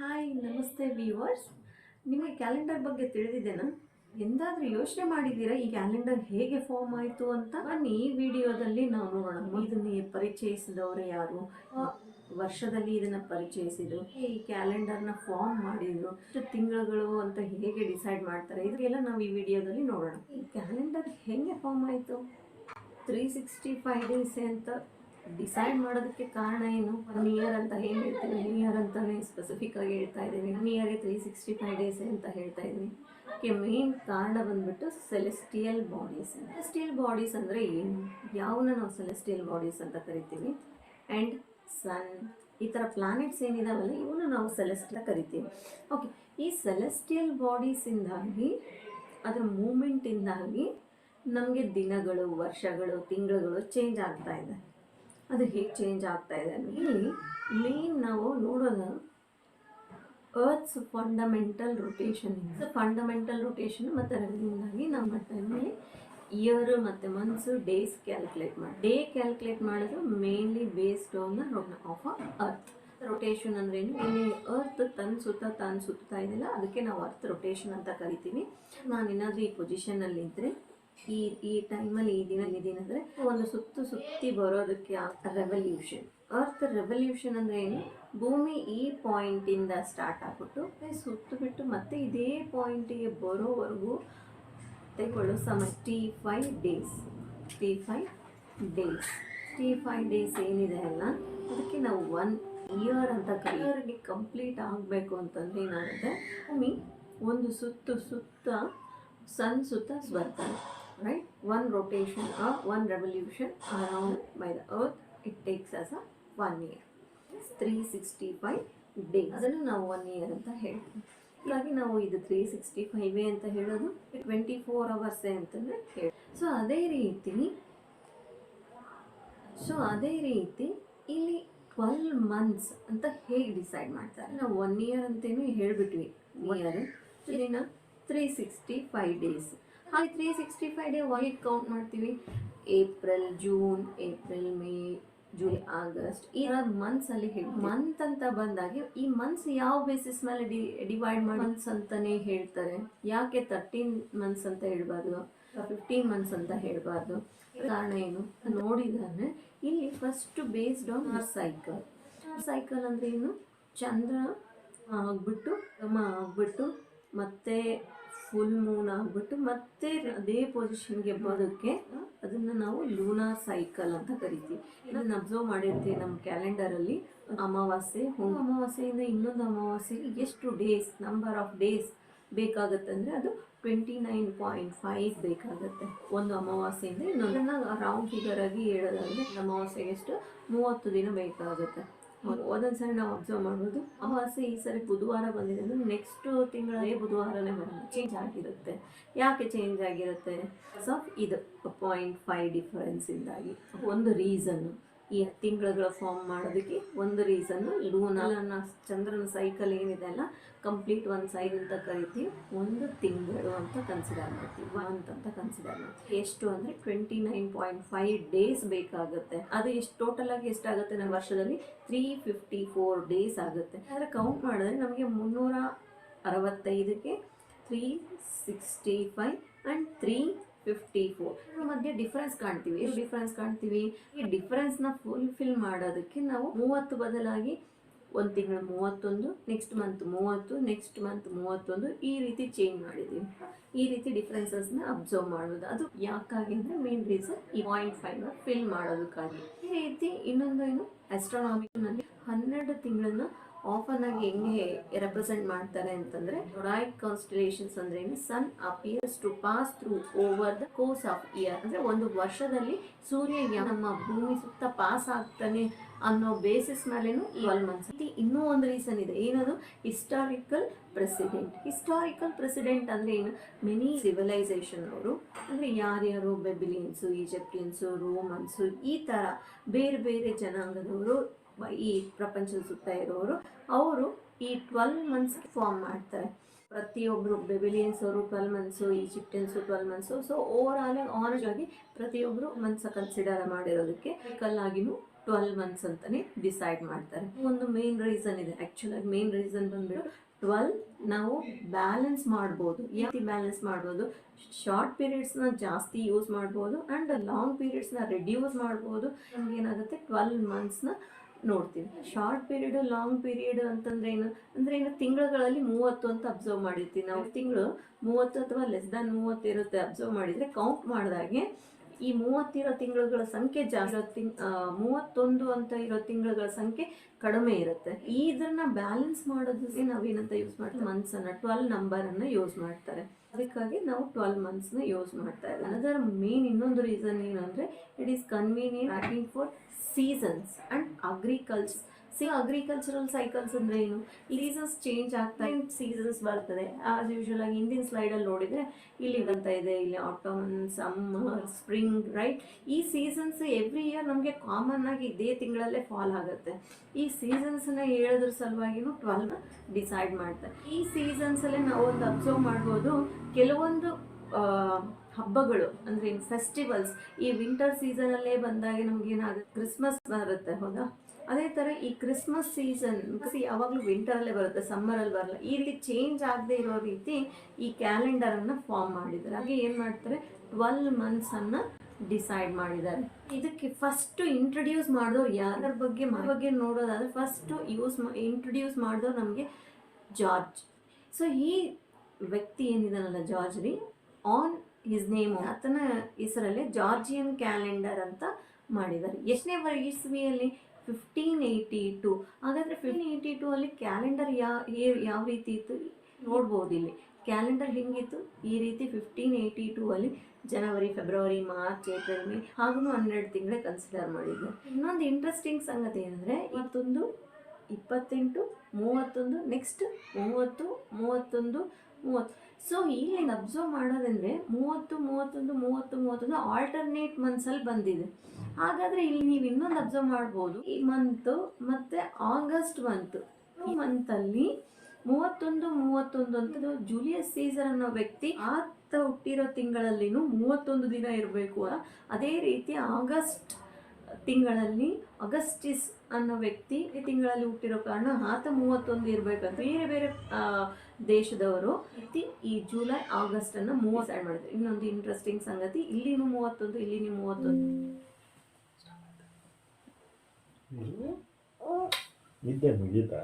Hi ನಮಸ್ತೆ viewers ನಿಮಗೆ calendar ಬಗ್ಗೆ ತಿಳಿದಿದ್ದೇನಾ? ಎಂದಾದರೂ ಯೋಚನೆ ಮಾಡಿದ್ದೀರಾ? ಈ ಕ್ಯಾಲೆಂಡರ್ ಹೇಗೆ ಫಾರ್ಮ್ ಆಯಿತು ಅಂತ? ಬನ್ನಿ ಈ ವಿಡಿಯೋದಲ್ಲಿ ನಾವು ನೋಡೋಣ. ಇದನ್ನು ಪರಿಚಯಿಸಿದವರು ಯಾರು? ವರ್ಷದಲ್ಲಿ ಇದನ್ನು ಪರಿಚಯಿಸಿದ್ರು. ಈ ಕ್ಯಾಲೆಂಡರ್ನ ಫಾರ್ಮ್ ಮಾಡಿದ್ರು. ಎಷ್ಟು ತಿಂಗಳುಗಳು ಅಂತ ಹೇಗೆ ಡಿಸೈಡ್ ಮಾಡ್ತಾರೆ? ಇದೆಲ್ಲ ನಾವು ಈ ವಿಡಿಯೋದಲ್ಲಿ ನೋಡೋಣ. ಈ ಕ್ಯಾಲೆಂಡರ್ ಹೇಗೆ ಫಾರ್ಮ್ ಆಯಿತು? ತ್ರೀ ಸಿಕ್ಸ್ಟಿ ಫೈವ್ ಡೇಸ್ ಅಂತ ಡಿಸೈಡ್ ಮಾಡೋದಕ್ಕೆ ಕಾರಣ ಏನು? ಒನ್ ಇಯರ್ ಅಂತ ಏನು ಹೇಳ್ತೀವಿ ಒನ್ ಇಯರ್ ಅಂತಲೇ ಸ್ಪೆಸಿಫಿಕ್ ಆಗಿ ಹೇಳ್ತಾ ಇದ್ದೀವಿ. ಒನ್ ಇಯರ್ಗೆ ತ್ರೀ ಸಿಕ್ಸ್ಟಿ ಫೈವ್ ಡೇಸ್ ಅಂತ ಹೇಳ್ತಾ ಇದ್ದೀವಿ. ಅದಕ್ಕೆ ಮೇನ್ ಕಾರಣ ಬಂದ್ಬಿಟ್ಟು ಸೆಲೆಸ್ಟಿಯಲ್ ಬಾಡೀಸ್ ಸೆಲೆಸ್ಟಿಯಲ್ ಬಾಡೀಸ್ ಅಂದರೆ ಏನು? ಯಾವನ್ನ ನಾವು ಸೆಲೆಸ್ಟಿಯಲ್ ಬಾಡೀಸ್ ಅಂತ ಕರಿತೀವಿ? ಆ್ಯಂಡ್ ಸನ್ ಈ ಥರ ಪ್ಲಾನೆಟ್ಸ್ ಏನಿದಾವಲ್ಲ ಇವನ್ನ ನಾವು ಸೆಲೆಸ್ಟ್ ಅಂತ ಕರಿತೀವಿ. ಓಕೆ ಈ ಸೆಲೆಸ್ಟಿಯಲ್ ಬಾಡೀಸಿಂದಾಗಿ ಅದರ ಮೂಮೆಂಟಿಂದಾಗಿ ನಮಗೆ ದಿನಗಳು, ವರ್ಷಗಳು, ತಿಂಗಳುಗಳು ಚೇಂಜ್ ಆಗ್ತಾ ಇದೆ. ಅದು ಹೇಗೆ ಚೇಂಜ್ ಆಗ್ತಾ ಇದೆ ಇಲ್ಲಿ ಮೇನ್ ನಾವು ನೋಡೋದು earth's fundamental rotation fundamental rotation ಮತ್ತು ಅದರಿಂದಾಗಿ ನಾವು ಇದ್ಮೇಲೆ ಇಯರ್ ಮತ್ತು ಮಂತ್ಸು ಡೇಸ್ ಕ್ಯಾಲ್ಕುಲೇಟ್ ಮಾಡಿ ಡೇ ಕ್ಯಾಲ್ಕುಲೇಟ್ ಮಾಡೋದು mainly based on of a earth rotation ಅಂದ್ರೆ ಏನು? ಅರ್ತ್ ತನ್ನ ಸುತ್ತ ತಾನು ಸುತ್ತಾ ಇದೆಯಲ್ಲ, ಅದಕ್ಕೆ ನಾವು ಅರ್ತ್ ರೊಟೇಷನ್ ಅಂತ ಕರಿತೀವಿ. ನಾನು ಏನಾದರೂ ಈ ಪೊಸಿಷನಲ್ಲಿ ಇದ್ದರೆ ಈ ಈ ಟೈಮಲ್ಲಿ ಈ ದಿನ ಈ ದಿನ ಅಂದರೆ ಒಂದು ಸುತ್ತು ಸುತ್ತಿ ಬರೋದಕ್ಕೆ ರೆವಲ್ಯೂಷನ್ ಅರ್ಥ ರೆವಲ್ಯೂಷನ್ ಅಂದರೆ ಏನು? ಭೂಮಿ ಈ ಪಾಯಿಂಟಿಂದ ಸ್ಟಾರ್ಟ್ ಆಗ್ಬಿಟ್ಟು ಸುತ್ತು ಬಿಟ್ಟು ಮತ್ತೆ ಇದೇ ಪಾಯಿಂಟಿಗೆ ಬರೋವರೆಗೂ ತೆಗೊಳ್ಳೋ ಸಮಯ. T five days T five days T five days ಏನಿದೆ ಅಲ್ಲ, ಅದಕ್ಕೆ ನಾವು ಒನ್ ಇಯರ್ ಅಂತ ಇಯರ್ಗೆ ಕಂಪ್ಲೀಟ್ ಆಗಬೇಕು ಅಂತಂದ್ರೆ ಏನಾಗುತ್ತೆ? ಭೂಮಿ ಒಂದು ಸುತ್ತು ಸುತ್ತ ಸನ್ ಸುತ್ತ ಬರ್ತಾರೆ right one rotation of one revolution around by the earth it takes as a one year three sixty five day ಅದನ್ನು ನಾವು ಒನ್ ಇಯರ್ ಅಂತ ಹೇಳ್ತೀವಿ. ಹೀಗಾಗಿ ನಾವು ಇದು ತ್ರೀ ಸಿಕ್ಸ್ಟಿ ಫೈವೇ ಅಂತ ಹೇಳೋದು ಟ್ವೆಂಟಿ ಫೋರ್ ಅವರ್ಸೇ ಅಂತಂದ್ರೆ ಹೇಳಿ. ಸೊ ಅದೇ ರೀತಿ ಸೊ ಅದೇ ರೀತಿ ಇಲ್ಲಿ ಟ್ವೆಲ್ ಮಂತ್ಸ್ ಅಂತ ಹೇಗೆ ಡಿಸೈಡ್ ಮಾಡ್ತಾರೆ. ನಾವು ಒನ್ ಇಯರ್ ಅಂತೇನು ಹೇಳ್ಬಿಟ್ವಿ. ಇಯರ್ ಇಲ್ಲಿನ ತ್ರೀ ಸಿಕ್ಸ್ಟಿ ಫೈವ್ ಡೇಸ್ ಹಾಗೆ three sixty five day wait count ಮಾಡ್ತೀವಿ. April June April May June August ಈ ಮಂತ್ಸ್ ಅಲ್ಲಿ ಮಂತ್ ಅಂತ ಬಂದಾಗ ಈ ಮಂತ್ಸ್ ಯಾವ ಬೇಸಿಸ್ ಮೇಲೆ ಡಿ ಡಿವೈಡ್ ಮಾಡಿ? ಮಂತ್ಸ್ ಅಂತಾನೆ ಹೇಳ್ತಾರೆ. ಯಾಕೆ ತರ್ಟೀನ್ ಮಂತ್ಸ್ ಅಂತ ಹೇಳ್ಬಾರ್ದು? ಫಿಫ್ಟೀನ್ ಮಂತ್ಸ್ ಅಂತ ಹೇಳ್ಬಾರ್ದು? ಕಾರಣ ಏನು? ನೋಡಿದಾನೆ ಇಲ್ಲಿ first based on cycle cycle ಅಂದ್ರೆ ಏನು? ಚಂದ್ರ ಆಗ್ಬಿಟ್ಟು ಸಮ ಆಗ್ಬಿಟ್ಟು ಮತ್ತೆ ಫುಲ್ ಮೂನ್ ಆಗ್ಬಿಟ್ಟು ಮತ್ತೆ ಅದೇ ಪೊಸಿಷನ್ಗೆ ಬರೋದಕ್ಕೆ ಅದನ್ನ ನಾವು ಲೂನಾ ಸೈಕಲ್ ಅಂತ ಕರಿತೀವಿ. ಇದನ್ನ ಅಬ್ಸರ್ವ್ ಮಾಡಿರ್ತೀವಿ ನಮ್ಮ ಕ್ಯಾಲೆಂಡರಲ್ಲಿ ಅಮಾವಾಸ್ಯೆ ಹೋಮ ಅಮಾವಾಸ್ಯೆಯಿಂದ ಇನ್ನೊಂದು ಅಮಾವಾಸ್ಯೆಗೆ ಎಷ್ಟು ಡೇಸ್ ನಂಬರ್ ಆಫ್ ಡೇಸ್ ಬೇಕಾಗುತ್ತೆ ಅಂದರೆ ಅದು ಟ್ವೆಂಟಿ ನೈನ್ ಪಾಯಿಂಟ್ ಫೈವ್ ಬೇಕಾಗುತ್ತೆ. ಒಂದು ಅಮಾವಾಸ್ಯೆಯಿಂದ ಇನ್ನೊಂದನ್ನ ರೌಂಡ್ ಫಿಗರ್ ಆಗಿ ಹೇಳೋದಾದ್ರೆ ಅಮಾವಾಸ್ಯೆಗೆ ಎಷ್ಟು? ಮೂವತ್ತು ದಿನ ಬೇಕಾಗುತ್ತೆ. ಒಂದೊಂದು ಸರಿ ನಾವು ಅಬ್ಸರ್ವ್ ಮಾಡ್ಬೋದು. ಅಮಾವಾಸ್ಯೆ ಈ ಸರಿ ಬುಧವಾರ ಬಂದಿದೆ ಅಂದರೆ ನೆಕ್ಸ್ಟ್ ತಿಂಗಳೇ ಬುಧವಾರನೇ ಬರೋದು ಚೇಂಜ್ ಆಗಿರುತ್ತೆ. ಯಾಕೆ ಚೇಂಜ್ ಆಗಿರುತ್ತೆ? ಸೊ ಇದು ಪಾಯಿಂಟ್ ಫೈವ್ ಡಿಫರೆನ್ಸಿಂದಾಗಿ ಒಂದು ರೀಸನ್ನು ಈ ತಿಂಗಳುಗಳ ಫಾರ್ಮ್ ಮಾಡೋದಕ್ಕೆ ಒಂದು ರೀಸನ್ನು ಲೂನಲ್ನ ಚಂದ್ರನ ಸೈಕಲ್ ಏನಿದೆ ಅಲ್ಲ ಕಂಪ್ಲೀಟ್ ಒಂದು ಸೈಡ್ ಅಂತ ಕರಿತೀವಿ. ಒಂದು ತಿಂಗಳು ಅಂತ ಕನ್ಸಿಡರ್ ಮಾಡ್ತೀವಿ. ಮಂತ್ ಅಂತ ಕನ್ಸಿಡರ್ ಮಾಡ್ತೀವಿ. ಎಷ್ಟು ಅಂದರೆ twenty nine point five days ಬೇಕಾಗುತ್ತೆ. ಅದು ಎಷ್ಟು ಟೋಟಲ್ ಆಗಿ ಎಷ್ಟಾಗುತ್ತೆ ನಮ್ಮ ವರ್ಷದಲ್ಲಿ? ತ್ರೀ ಫಿಫ್ಟಿ ಫೋರ್ ಡೇಸ್ ಆಗುತ್ತೆ. ಆದರೆ ಕೌಂಟ್ ಮಾಡಿದ್ರೆ ನಮಗೆ ಮುನ್ನೂರ ಅರವತ್ತೈದಕ್ಕೆ three sixty five and three fifty four ಮಧ್ಯೆ ಡಿಫ್ರೆನ್ಸ್ ಕಾಣ್ತೀವಿ. ಎಷ್ಟು ಡಿಫ್ರೆನ್ಸ್ ಕಾಣ್ತೀವಿ? ಈ ಡಿಫ್ರೆನ್ಸ್ನ ಫುಲ್ಫಿಲ್ ಮಾಡೋದಕ್ಕೆ ನಾವು ಮೂವತ್ತು ಬದಲಾಗಿ ಒಂದು ತಿಂಗಳು ಮೂವತ್ತೊಂದು ನೆಕ್ಸ್ಟ್ ಮಂತ್ ಮೂವತ್ತು ನೆಕ್ಸ್ಟ್ ಮಂತ್ ಮೂವತ್ತೊಂದು ಈ ರೀತಿ ಚೇಂಜ್ ಮಾಡಿದ್ದೀವಿ. ಈ ರೀತಿ ಡಿಫ್ರೆನ್ಸಸ್ನ ಅಬ್ಸರ್ವ್ ಮಾಡೋದು. ಅದು ಯಾಕಾಗಿ ಅಂದರೆ ಮೇನ್ ರೀಸನ್ ಈ ಪಾಯಿಂಟ್ ಫೈವ್ನ ಫಿಲ್ ಮಾಡೋದಕ್ಕಾಗಿ. ಈ ರೀತಿ ಇನ್ನೊಂದು ಏನು? ಆಸ್ಟ್ರಾನಾಮಿಕ್ನಲ್ಲಿ ಹನ್ನೆರಡು ತಿಂಗಳನ್ನ ಆಫನ್ ಆಗಿ ಹೆಂಗೆ ರೆಪ್ರೆಸೆಂಟ್ ಮಾಡ್ತಾರೆ ಅಂತಂದ್ರೆ ರೈಟ್ ಕಾನ್ಸ್ಟಲೇಷನ್ಸ್ ಅಂದ್ರೆ sun appears to pass through over the course of year ಅಂದ್ರೆ ಒಂದು ವರ್ಷದಲ್ಲಿ ಸೂರ್ಯ ನಮ್ಮ ಭೂಮಿ ಸುತ್ತ ಪಾಸ್ ಆಗ್ತಾನೆ ಅನ್ನೋ ಬೇಸಿಸ್ ಮೇಲೇನು ಟ್ವೆಲ್ ಮಂತ್ಸ್ ಇನ್ನೂ ಒಂದು ರೀಸನ್ ಇದೆ. ಏನದು? ಹಿಸ್ಟಾರಿಕಲ್ ಪ್ರೆಸಿಡೆಂಟ್ ಹಿಸ್ಟಾರಿಕಲ್ ಪ್ರೆಸಿಡೆಂಟ್ ಅಂದ್ರೆ ಏನು? ಮೆನಿ ಸಿವಿಲೈಸೇಷನ್ ಅವರು ಅಂದ್ರೆ ಯಾರ್ಯಾರು ಬೆಬಿಲಿಯನ್ಸು ಈಜಿಪ್ಟಿಯನ್ಸು ರೋಮನ್ಸು ಈ ತರ ಬೇರೆ ಬೇರೆ ಜನಾಂಗದವರು ಈ ಪ್ರಪಂಚದ ಸುತ್ತ ಇರೋರು, ಅವರು ಈ ಟ್ವೆಲ್ ಮಂತ್ಸ್ ಫಾರ್ಮ್ ಮಾಡ್ತಾರೆ. ಪ್ರತಿಯೊಬ್ಬರು ಬೆಬಿಲಿಯನ್ಸ್ ಅವರು twelve months Egyptians twelve months so overall honest ಆಗಿ ಪ್ರತಿಯೊಬ್ಬರು ಮಂತ್ಸ ಕನ್ಸಿಡರ್ ಮಾಡಿರೋದಕ್ಕೆ ಕಲ್ಲಾಗಿನೂ ಟ್ವೆಲ್ ಮಂತ್ಸ್ ಅಂತಲೇ ಡಿಸೈಡ್ ಮಾಡ್ತಾರೆ. ಒಂದು ಮೇನ್ ರೀಸನ್ ಇದೆ. ಆ್ಯಕ್ಚುಲಾಗಿ ಮೇನ್ ರೀಸನ್ ಬಂದ್ಬಿಟ್ಟು ಟ್ವೆಲ್ ನಾವು ಬ್ಯಾಲೆನ್ಸ್ ಮಾಡ್ಬೋದು. ಯಾವ ಬ್ಯಾಲೆನ್ಸ್ ಮಾಡ್ಬೋದು. ಶಾರ್ಟ್ ಪೀರಿಯಡ್ಸ್ನ ಜಾಸ್ತಿ ಯೂಸ್ ಮಾಡ್ಬೋದು ಆ್ಯಂಡ್ ಲಾಂಗ್ ಪೀರಿಯಡ್ಸ್ನ ರೆಡ್ಯೂಸ್ ಮಾಡ್ಬೋದು. ನಮ್ಗೆ ಏನಾಗುತ್ತೆ? ಟ್ವೆಲ್ ಮಂತ್ಸ್ನ ನೋಡ್ತೀವಿ ಶಾರ್ಟ್ ಪೀರಿಯಡ್ ಲಾಂಗ್ ಪೀರಿಯಡ್ ಅಂತಂದ್ರೆ ಏನು? ಅಂದ್ರೆ ಏನು ತಿಂಗಳುಗಳಲ್ಲಿ ಮೂವತ್ತು ಅಂತ ಅಬ್ಸರ್ವ್ ಮಾಡಿರ್ತೀವಿ. ನಾವು ತಿಂಗಳು ಮೂವತ್ತು ಅಥವಾ ಲೆಸ್ ದನ್ ಮೂವತ್ತು ಇರುತ್ತೆ ಅಬ್ಸರ್ವ್ ಮಾಡಿದ್ರೆ ಕೌಂಟ್ ಮಾಡಿದಾಗೆ ಈ ಮೂವತ್ತಿರೋ ತಿಂಗಳುಗಳ ಸಂಖ್ಯೆ ಜಾಸ್ತಿ ಮೂವತ್ತೊಂದು ಅಂತ ಇರೋ ತಿಂಗಳುಗಳ ಸಂಖ್ಯೆ ಕಡಿಮೆ ಇರುತ್ತೆ. ಈ ಇದನ್ನ ಬ್ಯಾಲೆನ್ಸ್ ಮಾಡೋದಕ್ಕೆ ನಾವೇನಂತ ಯೂಸ್ ಮಾಡ್ತೀವಿ? ಮಂತ್ಸ್ ಅನ್ನ ಟ್ವೆಲ್ ನಂಬರ್ ಅನ್ನ ಯೂಸ್ ಮಾಡ್ತಾರೆ. ಅದಕ್ಕಾಗಿ ನಾವು ಟ್ವೆಲ್ ಮಂತ್ಸ್ನ ಯೂಸ್ ಮಾಡ್ತಾ ಇಲ್ಲ ಅದರ ಮೇನ್ ಇನ್ನೊಂದು ರೀಸನ್ ಏನು ಅಂದರೆ it is convenient packing for seasons and agriculture see agricultural cycles ಅಂದ್ರೆ ಏನು? ಸೀಸನ್ಸ್ ಚೇಂಜ್ ಆಗ್ತಾ ಸೀಸನ್ಸ್ ಬರ್ತದೆ. ಆಸ್ ಯೂಶುವಲ್ ಆಗಿ ಹಿಂದಿನ ಸ್ಲೈಡಲ್ಲಿ ನೋಡಿದ್ರೆ ಇಲ್ಲಿ ಬಂತ ಇದೆ, ಇಲ್ಲಿ ಆಟಮ್ ಸಮ್ಮರ್ ಸ್ಪ್ರಿಂಗ್ ರೈಟ್ ಈ ಸೀಸನ್ಸ್ ಎವ್ರಿ ಇಯರ್ ನಮಗೆ ಕಾಮನ್ ಆಗಿ ಇದೇ ತಿಂಗಳಲ್ಲೇ ಫಾಲ್ ಆಗುತ್ತೆ. ಈ ಸೀಸನ್ಸ್ನ ಹೇಳೋದ್ರ ಸಲುವಾಗಿನೂ ಟ್ವೆಲ್ವ್ ಡಿಸೈಡ್ ಮಾಡ್ತಾರೆ ಈ ಸೀಸನ್ಸಲ್ಲೇ ನಾವು ಒಂದು ಅಬ್ಸರ್ವ್ ಮಾಡ್ಬೋದು, ಕೆಲವೊಂದು ಹಬ್ಬಗಳು ಅಂದ್ರೆ ಫೆಸ್ಟಿವಲ್ಸ್ ಈ ವಿಂಟರ್ ಸೀಸನಲ್ಲೇ ಬಂದಾಗ ನಮ್ಗೆ ಏನಾಗುತ್ತೆ ಕ್ರಿಸ್ಮಸ್ ಬರುತ್ತೆ, ಹೌದಾ? ಅದೇ ಥರ ಈ ಕ್ರಿಸ್ಮಸ್ ಸೀಸನ್ ಯಾವಾಗಲೂ ವಿಂಟರಲ್ಲೇ ಬರುತ್ತೆ ಸಮ್ಮರಲ್ಲಿ ಬರಲ್ಲ. ಈ ರೀತಿ ಚೇಂಜ್ ಆಗದೆ ಇರೋ ರೀತಿ ಈ ಕ್ಯಾಲೆಂಡರನ್ನು ಫಾರ್ಮ್ ಮಾಡಿದ್ದಾರೆ. ಹಾಗೆ ಏನು ಮಾಡ್ತಾರೆ? ಟ್ವೆಲ್ ಮಂತ್ಸನ್ನು ಡಿಸೈಡ್ ಮಾಡಿದ್ದಾರೆ. ಇದಕ್ಕೆ ಫಸ್ಟ್ ಇಂಟ್ರೊಡ್ಯೂಸ್ ಮಾಡಿದವ್ರು ಯಾರ ಬಗ್ಗೆ ಬಗ್ಗೆ ನೋಡೋದಾದ್ರೆ ಫಸ್ಟ್ ಯೂಸ್ ಇಂಟ್ರಡ್ಯೂಸ್ ಮಾಡಿದವ್ರು ನಮಗೆ ಜಾರ್ಜ್ ಸೊ ಈ ವ್ಯಕ್ತಿ ಏನಿದಾನಲ್ಲ ಜಾರ್ಜ್ ರೀ? ಆನ್ ಹಿಸ್ ನೇಮ್ ಆತನ ಹೆಸರಲ್ಲೇ ಜಾರ್ಜಿಯನ್ ಕ್ಯಾಲೆಂಡರ್ ಅಂತ ಮಾಡಿದ್ದಾರೆ. ಎಷ್ಟನೇ ಇಸ್ವಿಯಲ್ಲಿ? ಫಿಫ್ಟೀನ್ ಏಯ್ಟಿ ಟು ಹಾಗಾದರೆ ಫಿಫ್ಟೀನ್ ಏಯ್ಟಿ ಟೂ ಅಲ್ಲಿ ಕ್ಯಾಲೆಂಡರ್ ಯಾವ ಯಾವ ರೀತಿ ಇತ್ತು? ನೋಡ್ಬೋದು ಇಲ್ಲಿ. ಕ್ಯಾಲೆಂಡರ್ ಹೆಂಗಿತ್ತು? ಈ ರೀತಿ ಫಿಫ್ಟೀನ್ ಏಯ್ಟಿ ಟೂ ಅಲ್ಲಿ January February March April May ಹಾಗೂ ಹನ್ನೆರಡು ತಿಂಗಳೇ ಕನ್ಸಿಡರ್ ಮಾಡಿದ್ದೆ ಇನ್ನೊಂದು ಇಂಟ್ರೆಸ್ಟಿಂಗ್ ಸಂಗತಿ ಏನಂದರೆ ಇವತ್ತೊಂದು ಇಪ್ಪತ್ತೆಂಟು ಮೂವತ್ತೊಂದು ನೆಕ್ಸ್ಟ್ ಮೂವತ್ತು ಮೂವತ್ತೊಂದು ಮೂವತ್ತು. ಸೊ ಇಲ್ಲಿ ಅಬ್ಸರ್ವ್ ಮಾಡೋದಂದರೆ ಮೂವತ್ತು, ಮೂವತ್ತೊಂದು ಮೂವತ್ತು, ಮೂವತ್ತೊಂದು ಆಲ್ಟರ್ನೇಟ್ ಮಂತ್ಸಲ್ಲಿ ಬಂದಿದೆ. ಹಾಗಾದರೆ ಇಲ್ಲಿ ನೀವು ಇನ್ನೊಂದು ಅಬ್ಸರ್ವ್ ಮಾಡ್ಬೋದು. ಈ ಮಂತು ಮತ್ತು ಆಗಸ್ಟ್ ಮಂತು ಈ ಮಂತಲ್ಲಿ ಮೂವತ್ತೊಂದು ಮೂವತ್ತೊಂದು ಅಂತ ಜೂಲಿಯಸ್ ಸೀಸರ್ ಅನ್ನೋ ವ್ಯಕ್ತಿ ಆತ ಹುಟ್ಟಿರೋ ತಿಂಗಳಲ್ಲಿನೂ ಮೂವತ್ತೊಂದು ದಿನ ಇರಬೇಕು ಅದೇ ರೀತಿ ಆಗಸ್ಟ್ ತಿಂಗಳಲ್ಲಿ ಅಗಸ್ಟಿಸ್ ಅನ್ನೋ ವ್ಯಕ್ತಿ ಈ ತಿಂಗಳಲ್ಲಿ ಹುಟ್ಟಿರೋ ಕಾರಣ ಆತ ಮೂವತ್ತೊಂದು ಇರಬೇಕಂತ ಬೇರೆ ಬೇರೆ ದೇಶದವರು ವ್ಯಕ್ತಿ ಈ ಜುಲೈ, ಆಗಸ್ಟ್ ಅನ್ನ ಮೂವತ್ತು ಆ್ಯಡ್ ಮಾಡಿದ್ರು. ಇನ್ನೊಂದು ಇಂಟ್ರೆಸ್ಟಿಂಗ್ ಸಂಗತಿ, ಇಲ್ಲಿನೂ ಮೂವತ್ತೊಂದು ಇಲ್ಲಿನೂ ಮೂವತ್ತೊಂದು. ನಿದ್ದೆ ಮುಗೀತಾ?